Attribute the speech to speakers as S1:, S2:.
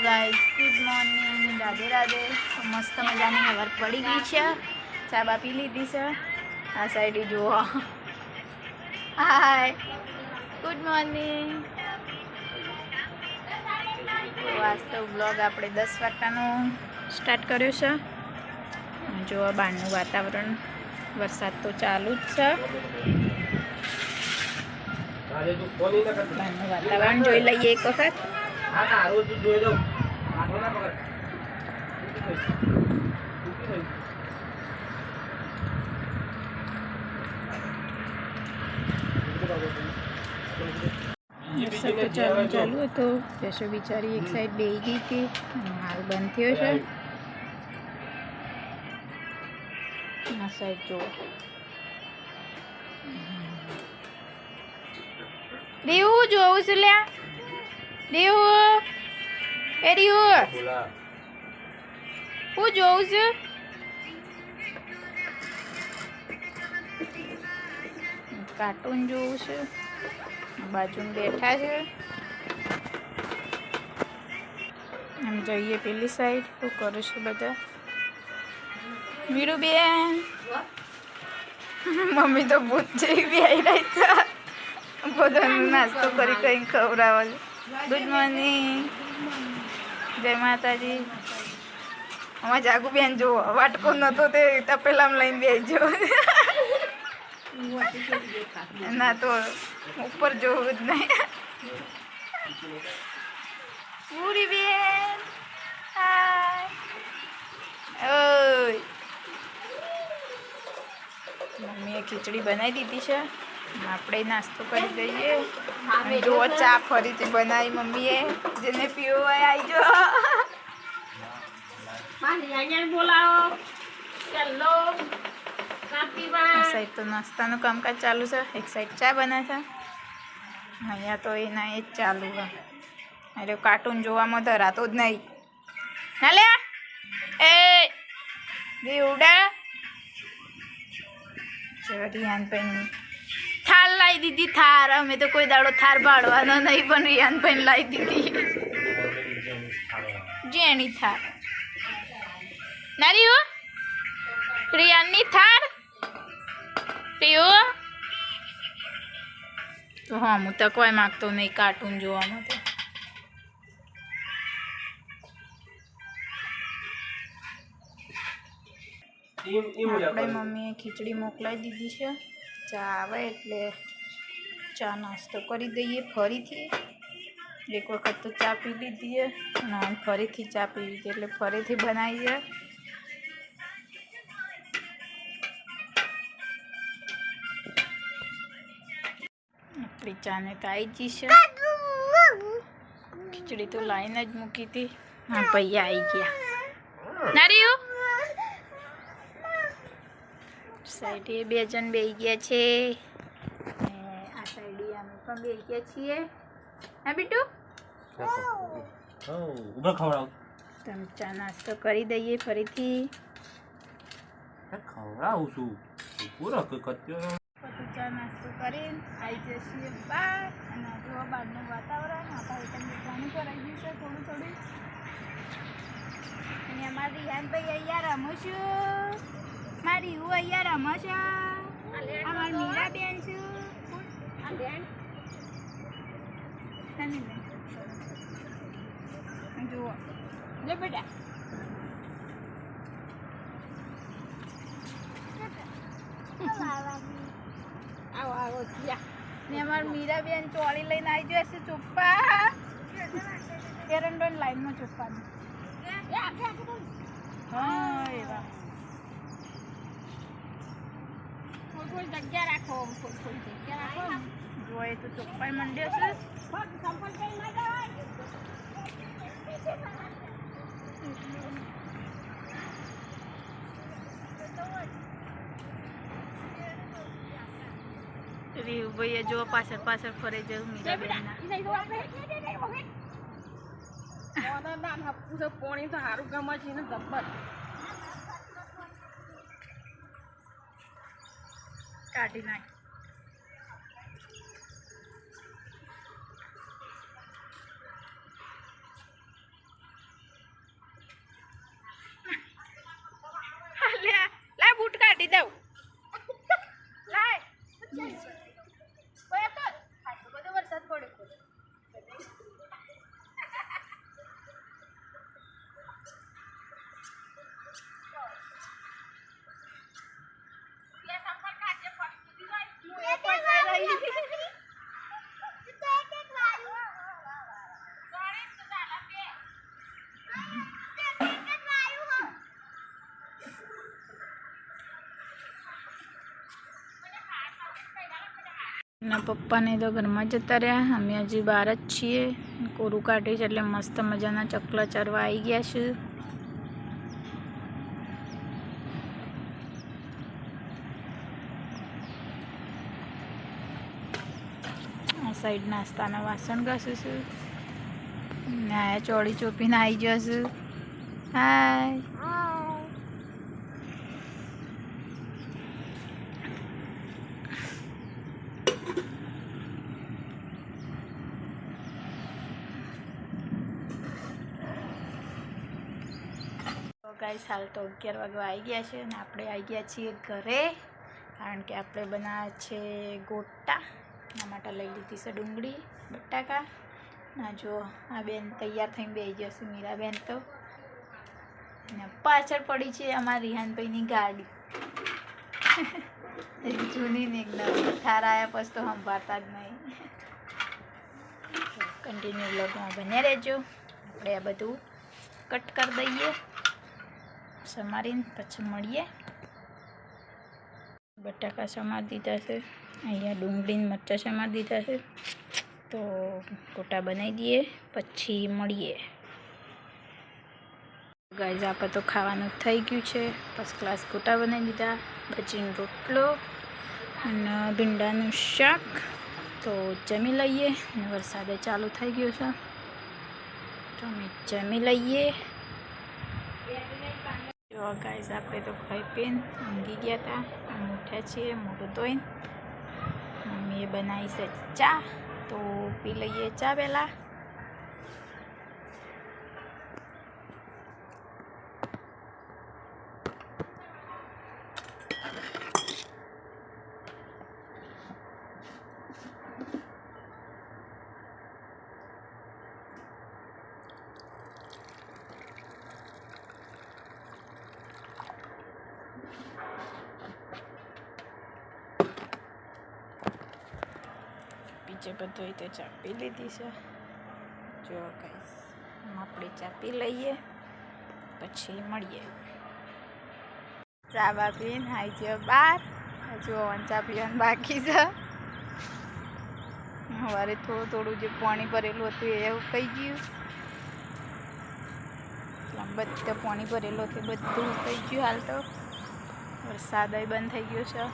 S1: Guys good morning Radhe Radhe. મસ્ત મજાની ખબર પડી ગઈ છે. ચા બા પી લીધી છે. આ સાઈડ જુઓ. હાય ગુડ મોર્નિંગ વાસ્તવ બ્લોગ આપણે દસ વાગ્યાનો સ્ટાર્ટ કર્યો છે. જુઓ બહારનું વાતાવરણ વરસાદ તો ચાલુ જ છે. બહારનું વાતાવરણ જોઈ લઈએ એક વખત. તો ચાલુ ચાલુ હતો. જશો બિચારી એક સાઈડ બે ગઈ હતી માલ બંધ થયો છે? આ સાઈડ જુઓ. દેવું જોવું છે લ્યા? દેવું એ દેવું હું જોઉં છું. કાર્ટૂન જોવું છે. બાજુમાં બેઠા છે. આમ જઈએ પેલી સાઈડ શું કરે છે બધા? મીરુબેન મમ્મી તો ભૂત જેવી આવી રહી છે. બધાનો નાસ્તો કરી કંઈ ખવડાવે ગુડ મોર્નિંગ જય માતાજી. અમારા જાગુબેન જુઓ, વાટકો નતો તે તપેલામાં લઈને બેસજો ના તો ઉપર જોવું જ નહીં. પૂરી બેન મમ્મીએ ખીચડી બનાવી દીધી છે. આપણે નાસ્તો કરી દઈએ. જો ચા ફરીથી બનાવી મમ્મીએ જેને પીવો હોય આવજો
S2: બોલાવો. ચાલો
S1: સાઈડ તો નાસ્તાનું કામકાજ ચાલુ છે. એક સાઈડ ચા બને છે. અહીંયા તો એના એ જ ચાલુ છે. કાર્ટૂન જોવામાં ધરાતો જ નહીં. ના લે એ દીવડા રિયાનભાઈ થાર લાવી દીધી થાર. અમે તો કોઈ દાડો થાર પાડવાનો નહીં પણ રિયાનભાઈ લાવી દીધી. જેની થાર. નારી હો રિયાનની થાર? પીવો તો હા હું તો કોઈ માગતો નહીં કાર્ટૂન જોવા માટે. આપણે મમ્મીએ ખીચડી મોકલાવી દીધી છે. ચા આવે એટલે ચા નાસ્તો કરી દઈએ ફરીથી. એક વખત તો ચા પી લીધી અને ફરીથી ચા પી લીધી એટલે ફરીથી બનાવીએ. આપણી ચાને તો આવી જશે ખીચડી તો લાઈન જ મૂકી હતી. હા, ભૈયા આવી ગયા. નારીઓ સાઈડે બે જણ બે ગયા છે. પણ બેસી ગયા છીએ. હા બીટુ?
S3: ઊભા ખવડાવ.
S1: તમે ચા નાસ્તો કરી દઈએ ફરીથી.
S3: ખવડાવું છું. પૂરો કત્યો
S1: ચા નાસ્તો કરીને આવી જઈએ બહાર. અને જો બહારનું વાતાવરણ. આપણા હેઠળ બેસવાનું કરાવી ગયું છે થોડું થોડું. અને અમારી રિયાનભાઈ અહીંયા રમું છું. મારી હું અહીંયા રમો છો. અમારી મીરાબેન છું. તની બેન. જુઓ લે બેટા
S2: આવો આવો જા
S1: ને અમાર મીરાબેન ચોળી લઈને આવી જશે ચુપ્પા એરંડોન લાઈનમાં ચુપ્પાનું હા એવા
S2: જગ્યા રાખો જગ્યા રાખો
S1: જોઈએ તો મંડ્યો છે.
S2: જવાય
S1: રીવભાઈએ જો પાછળ પાછળ ફરે જવું મીરાબેનના.
S2: પોણી તો સારું ગમે છે ને જબ્બર
S1: કાઢી નાખ. એના પપ્પાને તો ઘરમાં જતા રહ્યા. અમે હજી બહાર જ છીએ. કોરું કાઢી છે એટલે મસ્ત મજાના ચકલા ચરવા આવી ગયા છે. આ સાઈડ નાસ્તાના વાસણ ઘસું છું. ને ચોળી ચોપીને આવી જશું હાય તો ગાઈસ હાલ તો અગિયાર વાગવા આવી ગયા છે અને આપણે આવી ગયા છીએ ઘરે, કારણ કે આપણે બનાવ્યા છે ગોટા. એના માટે લઈ લીધી છે ડુંગળી, બટાકા. ના જો આ બેન તૈયાર થઈને બેસી જશે મીરાબેન તો. અને પાછળ પડી છે અમારા રિહાનભાઈની ગાડી. જૂની ને એકદમ. થાર આવ્યા પછી તો સંભાળતા જ નહીં. કન્ટિન્યુ બ્લોગમાં બન્યા રહેજો. આપણે આ બધું કટ કરી દઈએ. સમારીને પછી મળીએ. બટાકા સમારી દીધા છે. અહીંયા ડુંગળીને મરચાં સમારી દીધા છે. તો ગોટા બનાવી દઈએ, પછી મળીએ. ગાઈઝ, આપણે તો ખાવાનું થઈ ગયું છે. ફર્સ્ટ ક્લાસ ગોટા બનાવી દીધા ભજીનો રોટલો અને ભીંડાનું શાક. તો જમી લઈએ વરસાદે ચાલુ થઈ ગયો છે. તો અમે જમી લઈએ. જો ગાઈઝ આપણે તો ખાઈ પીને ઊંઘી ગયા હતા ઉઠ્યા છીએ મોઢું ધોઈને. મમ્મીએ બનાવી છે ચા, તો પી લઈએ ચા પહેલાં. બીજે બધું તો ચા પી લીધી છે. જો કહીશ આપણે ચા પી લઈએ, પછી મળીએ. ચા બા પીને આવી ગયો બાર. હજુ ઓવન ચા પીવાનું બાકી છે. સવારે થોડું થોડું જે પાણી ભરેલું હતું એ કહી ગયું. બધું પાણી ભરેલું હતું બધું ઉકાઈ ગયું હાલ તો. વરસાદ બંધ થઈ ગયો છે.